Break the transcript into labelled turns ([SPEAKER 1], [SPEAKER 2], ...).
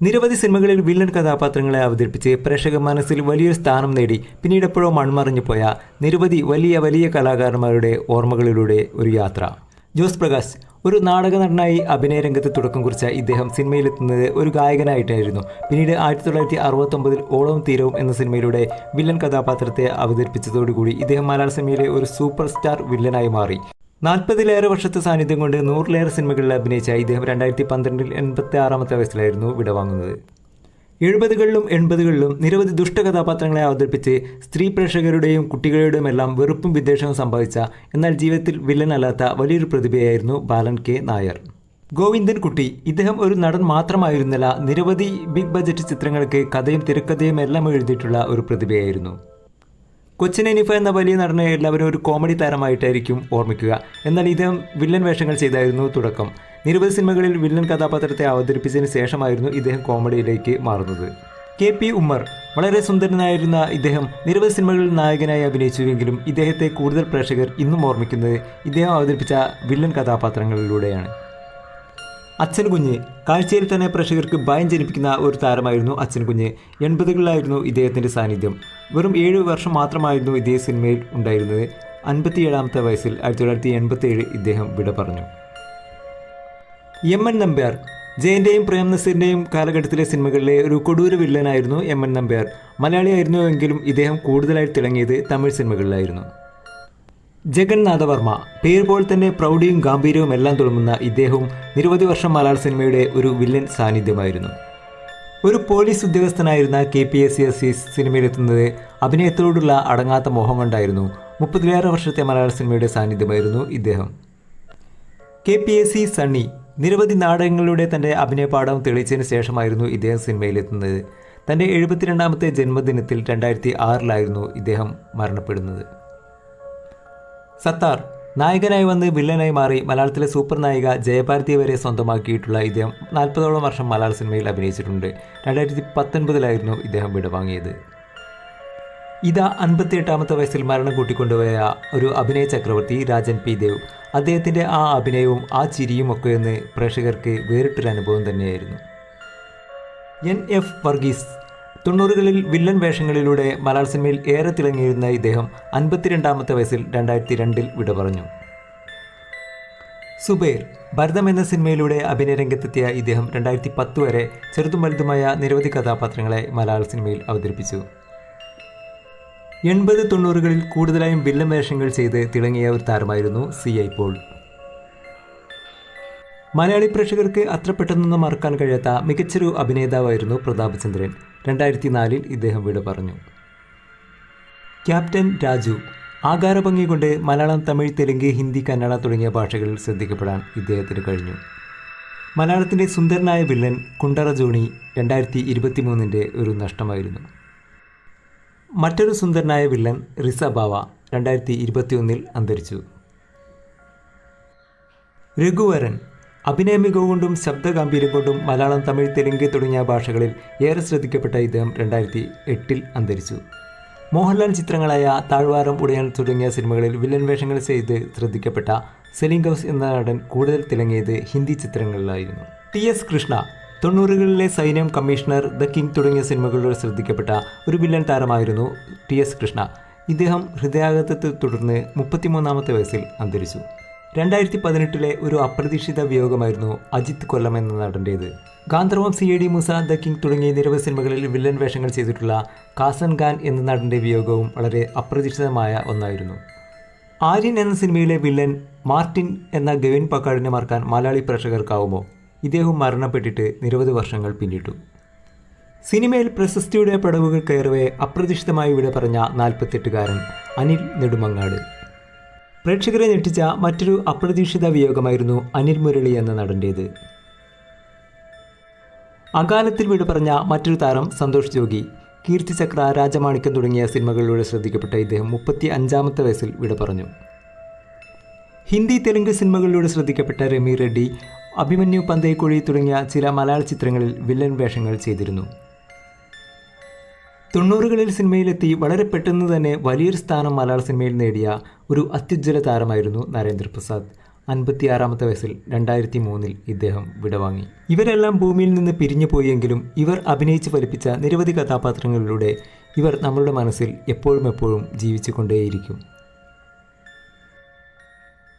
[SPEAKER 1] നിരവധി സിനിമകളിൽ വില്ലൻ കഥാപാത്രങ്ങളെ അവതരിപ്പിച്ച് പ്രേക്ഷക മനസ്സിൽ വലിയൊരു സ്ഥാനം നേടി. പിന്നീട് എപ്പോഴോ മൺമറിഞ്ഞു പോയ നിരവധി വലിയ വലിയ കലാകാരന്മാരുടെ ഓർമ്മകളിലൂടെ ഒരു യാത്ര. ജോസ് പ്രകാശ് ഒരു നാടക നടനായി അഭിനയ രംഗത്ത് തുടക്കം കുറിച്ച ഇദ്ദേഹം സിനിമയിലെത്തുന്നത് ഒരു ഗായകനായിട്ടായിരുന്നു. പിന്നീട് ആയിരത്തി തൊള്ളായിരത്തി അറുപത്തൊമ്പതിൽ ഓളവും തീരവും എന്ന സിനിമയിലൂടെ വില്ലൻ കഥാപാത്രത്തെ അവതരിപ്പിച്ചതോടുകൂടി ഇദ്ദേഹം മലയാള സിനിമയിലെ ഒരു സൂപ്പർ സ്റ്റാർ വില്ലനായി മാറി. നാൽപ്പതിലേറെ വർഷത്തെ സാന്നിധ്യം കൊണ്ട് നൂറിലേറെ സിനിമകളിൽ അഭിനയിച്ച ഇദ്ദേഹം രണ്ടായിരത്തി പന്ത്രണ്ടിൽ എൺപത്തി ആറാമത്തെ വയസ്സിലായിരുന്നു വിടവാങ്ങുന്നത് എഴുപതുകളിലും എൺപതുകളിലും നിരവധി ദുഷ്ടകഥാപാത്രങ്ങളെ അവതരിപ്പിച്ച് സ്ത്രീ പ്രേക്ഷകരുടെയും കുട്ടികളുടെയും എല്ലാം വെറുപ്പും വിദ്വേഷവും സംഭവിച്ച എന്നാൽ ജീവിതത്തിൽ വില്ലനല്ലാത്ത വലിയൊരു പ്രതിഭയായിരുന്നു ബാലൻ കെ നായർ. ഗോവിന്ദൻ കുട്ടി ഇദ്ദേഹം ഒരു നടൻ മാത്രമായിരുന്നില്ല നിരവധി ബിഗ് ബജറ്റ് ചിത്രങ്ങൾക്ക് കഥയും തിരക്കഥയും എല്ലാം എഴുതിയിട്ടുള്ള ഒരു പ്രതിഭയായിരുന്നു. കൊച്ചിൻ എനിഫ എന്ന വലിയ നടനെ എല്ലാവരും ഒരു കോമഡി താരമായിട്ടായിരിക്കും ഓർമ്മിക്കുക. എന്നാൽ ഇദ്ദേഹം വില്ലൻ വേഷങ്ങൾ ചെയ്തായിരുന്നു തുടക്കം. നിരവധി സിനിമകളിൽ വില്ലൻ കഥാപാത്രത്തെ അവതരിപ്പിച്ചതിന് ശേഷമായിരുന്നു ഇദ്ദേഹം കോമഡിയിലേക്ക് മാറുന്നത്. കെ പി ഉമ്മർ വളരെ സുന്ദരനായിരുന്ന ഇദ്ദേഹം നിരവധി സിനിമകളിൽ നായകനായി അഭിനയിച്ചുവെങ്കിലും ഇദ്ദേഹത്തെ കൂടുതൽ പ്രേക്ഷകർ ഇന്നും ഓർമ്മിക്കുന്നത് ഇദ്ദേഹം അവതരിപ്പിച്ച വില്ലൻ കഥാപാത്രങ്ങളിലൂടെയാണ്. അച്ഛൻ കുഞ്ഞ് കാഴ്ചയിൽ തന്നെ പ്രേക്ഷകർക്ക് ഭയം ജനിപ്പിക്കുന്ന ഒരു താരമായിരുന്നു അച്ഛൻ കുഞ്ഞ്. എൺപതുകളിലായിരുന്നു ഇദ്ദേഹത്തിന്റെ സാന്നിധ്യം. വെറും ഏഴ് വർഷം മാത്രമായിരുന്നു ഇതേ സിനിമയിൽ ഉണ്ടായിരുന്നത്. അൻപത്തിയേഴാമത്തെ വയസ്സിൽ ആയിരത്തി തൊള്ളായിരത്തി എൺപത്തി ഏഴ് ഇദ്ദേഹം വിട പറഞ്ഞു. എം എൻ നമ്പ്യാർ ജയന്റെയും പ്രേം നസീറിന്റെയും കാലഘട്ടത്തിലെ സിനിമകളിലെ ഒരു കൊടൂര വില്ലനായിരുന്നു എം എൻ നമ്പ്യാർ. മലയാളിയായിരുന്നു എങ്കിലും ഇദ്ദേഹം കൂടുതലായി തിളങ്ങിയത് തമിഴ് സിനിമകളിലായിരുന്നു. ജഗന്നാഥവർമ്മ പേര് പോലെ തന്നെ പ്രൗഢിയും ഗാംഭീര്യവും എല്ലാം തുടങ്ങുന്ന ഇദ്ദേഹവും നിരവധി വർഷം മലയാള സിനിമയുടെ ഒരു വില്ലൻ സാന്നിധ്യമായിരുന്നു. ഒരു police ഉദ്യോഗസ്ഥനായിരുന്ന K P S C S സിനിമയിലെത്തുന്നത് അഭിനയത്തോടുള്ള അടങ്ങാത്ത മോഹം കൊണ്ടായിരുന്നു. മുപ്പതിലേറെ വർഷത്തെ മലയാള സിനിമയുടെ സാന്നിധ്യമായിരുന്നു ഇദ്ദേഹം. K P S C Sunny നിരവധി നാടകങ്ങളിലൂടെ തന്റെ അഭിനയപാഠം തെളിയിച്ചതിന് ശേഷമായിരുന്നു ഇദ്ദേഹം സിനിമയിലെത്തുന്നത്. തന്റെ എഴുപത്തിരണ്ടാമത്തെ ജന്മദിനത്തിൽ രണ്ടായിരത്തി ആറിലായിരുന്നു ഇദ്ദേഹം മരണപ്പെടുന്നത്. സത്താർ നായകനായി വന്ന് വില്ലനായി മാറി മലയാളത്തിലെ സൂപ്പർ നായിക ജയഭാരതി വരെ സ്വന്തമാക്കിയിട്ടുള്ള ഇദ്ദേഹം നാൽപ്പതോളം വർഷം മലയാള സിനിമയിൽ അഭിനയിച്ചിട്ടുണ്ട്. രണ്ടായിരത്തി പത്തൊൻപതിലായിരുന്നു ഇദ്ദേഹം വിടവാങ്ങിയത്. ഇതാ അൻപത്തിയെട്ടാമത്തെ വയസ്സിൽ മരണം കൂട്ടിക്കൊണ്ടുപോയ ഒരു അഭിനയ ചക്രവർത്തി രാജൻ പി ദേവ്. അദ്ദേഹത്തിന്റെ ആ അഭിനയവും ആ ചിരിയും ഒക്കെ ഒന്ന് പ്രേക്ഷകർക്ക് വേറിട്ടൊരു അനുഭവം തന്നെയായിരുന്നു. എൻ എഫ് വർഗീസ് തൊണ്ണൂറുകളിൽ വില്ലൻ വേഷങ്ങളിലൂടെ മലയാള സിനിമയിൽ ഏറെ തിളങ്ങിയിരുന്ന ഇദ്ദേഹം അൻപത്തിരണ്ടാമത്തെ വയസ്സിൽ രണ്ടായിരത്തി രണ്ടിൽ വിട പറഞ്ഞു. സുബൈർ ഭരതം എന്ന സിനിമയിലൂടെ അഭിനയ രംഗത്തെത്തിയ ഇദ്ദേഹം രണ്ടായിരത്തി പത്ത് വരെ ചെറുതും വലുതുമായ നിരവധി കഥാപാത്രങ്ങളെ മലയാള സിനിമയിൽ അവതരിപ്പിച്ചു. എൺപത് തൊണ്ണൂറുകളിൽ കൂടുതലായും വില്ലൻ വേഷങ്ങൾ ചെയ്ത് തിളങ്ങിയ ഒരു താരമായിരുന്നു സി ഐ പോൾ. മലയാളി പ്രേക്ഷകർക്ക് അത്ര പെട്ടെന്നൊന്നും മറക്കാൻ കഴിയാത്ത മികച്ചൊരു അഭിനേതാവായിരുന്നു പ്രതാപചന്ദ്രൻ. രണ്ടായിരത്തി നാലിൽ ഇദ്ദേഹം വിട പറഞ്ഞു. ക്യാപ്റ്റൻ രാജു ആകാരഭംഗി കൊണ്ട് മലയാളം തമിഴ് തെലുങ്ക് ഹിന്ദി കന്നഡ തുടങ്ങിയ ഭാഷകളിൽ ശ്രദ്ധിക്കപ്പെടാൻ ഇദ്ദേഹത്തിന് കഴിഞ്ഞു. മലയാളത്തിന്റെ സുന്ദരനായ വില്ലൻ കുണ്ടറ ജോണി രണ്ടായിരത്തി ഇരുപത്തി മൂന്നിന്റെ ഒരു നഷ്ടമായിരുന്നു. മറ്റൊരു സുന്ദരനായ വില്ലൻ റിസ ബാവ രണ്ടായിരത്തി ഇരുപത്തിയൊന്നിൽ അന്തരിച്ചു. രഘുവരൻ അഭിനയ മികവ് കൊണ്ടും ശബ്ദഗാംഭീര്യം കൊണ്ടും മലയാളം തമിഴ് തെലുങ്ക് തുടങ്ങിയ ഭാഷകളിൽ ഏറെ ശ്രദ്ധിക്കപ്പെട്ട ഇദ്ദേഹം രണ്ടായിരത്തി എട്ടിൽ അന്തരിച്ചു. മോഹൻലാൽ ചിത്രങ്ങളായ താഴ്വാരം ഉടയൻ തുടങ്ങിയ സിനിമകളിൽ വില്ലൻ വേഷങ്ങൾ ചെയ്ത് ശ്രദ്ധിക്കപ്പെട്ട സെലിം ഗൗസ് എന്ന നടൻ കൂടുതൽ തിളങ്ങിയത് ഹിന്ദി ചിത്രങ്ങളിലായിരുന്നു. ടി എസ് കൃഷ്ണ തൊണ്ണൂറുകളിലെ സൈന്യം കമ്മീഷണർ ദ കിങ് തുടങ്ങിയ സിനിമകളിലൂടെ ശ്രദ്ധിക്കപ്പെട്ട ഒരു വില്ലൻ താരമായിരുന്നു ടി എസ് കൃഷ്ണ. ഇദ്ദേഹം ഹൃദയാഘാതത്തെ തുടർന്ന് മുപ്പത്തിമൂന്നാമത്തെ വയസ്സിൽ അന്തരിച്ചു. രണ്ടായിരത്തി പതിനെട്ടിലെ ഒരു അപ്രതീക്ഷിത വിയോഗമായിരുന്നു അജിത് കൊല്ലം എന്ന നടന്റേത് Gandharvam C A D Moosa the king തുടങ്ങിയ നിരവധി സിനിമകളിൽ വില്ലൻ വേഷങ്ങൾ ചെയ്തിട്ടുള്ള കാസൻ ഖാൻ എന്ന നടന്റെ വിയോഗവും വളരെ അപ്രതീക്ഷിതമായ ഒന്നായിരുന്നു. ആര്യൻ എന്ന സിനിമയിലെ വില്ലൻ മാർട്ടിൻ എന്ന ഗവിൻ പക്കാടിനെ മറക്കാൻ മലയാളി പ്രേക്ഷകർക്കാവുമോ? ഇദ്ദേഹം മരണപ്പെട്ടിട്ട് നിരവധി വർഷങ്ങൾ പിന്നിട്ടു. സിനിമയിൽ പ്രശസ്തിയുടെ പടവുകൾ കയറവേ അപ്രതീക്ഷിതമായി വിട പറഞ്ഞ നാൽപ്പത്തെട്ടുകാരൻ അനിൽ നെടുമങ്ങാട്. പ്രേക്ഷകരെ ഞെട്ടിച്ച മറ്റൊരു അപ്രതീക്ഷിത വിയോഗമായിരുന്നു അനിൽ മുരളി എന്ന നടന്റേത് അകാലത്തിൽ വീട് പറഞ്ഞ മറ്റൊരു താരം സന്തോഷ് ജോഗി കീർത്തിചക്ര രാജമാണിക്യം തുടങ്ങിയ സിനിമകളിലൂടെ ശ്രദ്ധിക്കപ്പെട്ട ഇദ്ദേഹം മുപ്പത്തി അഞ്ചാമത്തെ വയസ്സിൽ വിട പറഞ്ഞു. ഹിന്ദി തെലുങ്ക് സിനിമകളിലൂടെ ശ്രദ്ധിക്കപ്പെട്ട രമി റെഡ്ഡി അഭിമന്യു പന്തേക്കുഴി തുടങ്ങിയ ചില മലയാള ചിത്രങ്ങളിൽ വില്ലൻ വേഷങ്ങൾ ചെയ്തിരുന്നു. തൊണ്ണൂറുകളിൽ സിനിമയിലെത്തി വളരെ പെട്ടെന്ന് തന്നെ വലിയൊരു സ്ഥാനം മലയാള സിനിമയിൽ നേടിയ ഒരു അത്യുജ്വല താരമായിരുന്നു നരേന്ദ്രപ്രസാദ് അൻപത്തിയാറാമത്തെ വയസ്സിൽ രണ്ടായിരത്തി മൂന്നിൽ ഇദ്ദേഹം വിടവാങ്ങി. ഇവരെല്ലാം ഭൂമിയിൽ നിന്ന് പിരിഞ്ഞു പോയെങ്കിലും ഇവർ അഭിനയിച്ച് ഫലിപ്പിച്ച നിരവധി കഥാപാത്രങ്ങളിലൂടെ ഇവർ നമ്മളുടെ മനസ്സിൽ എപ്പോഴും എപ്പോഴും ജീവിച്ചു കൊണ്ടേയിരിക്കും.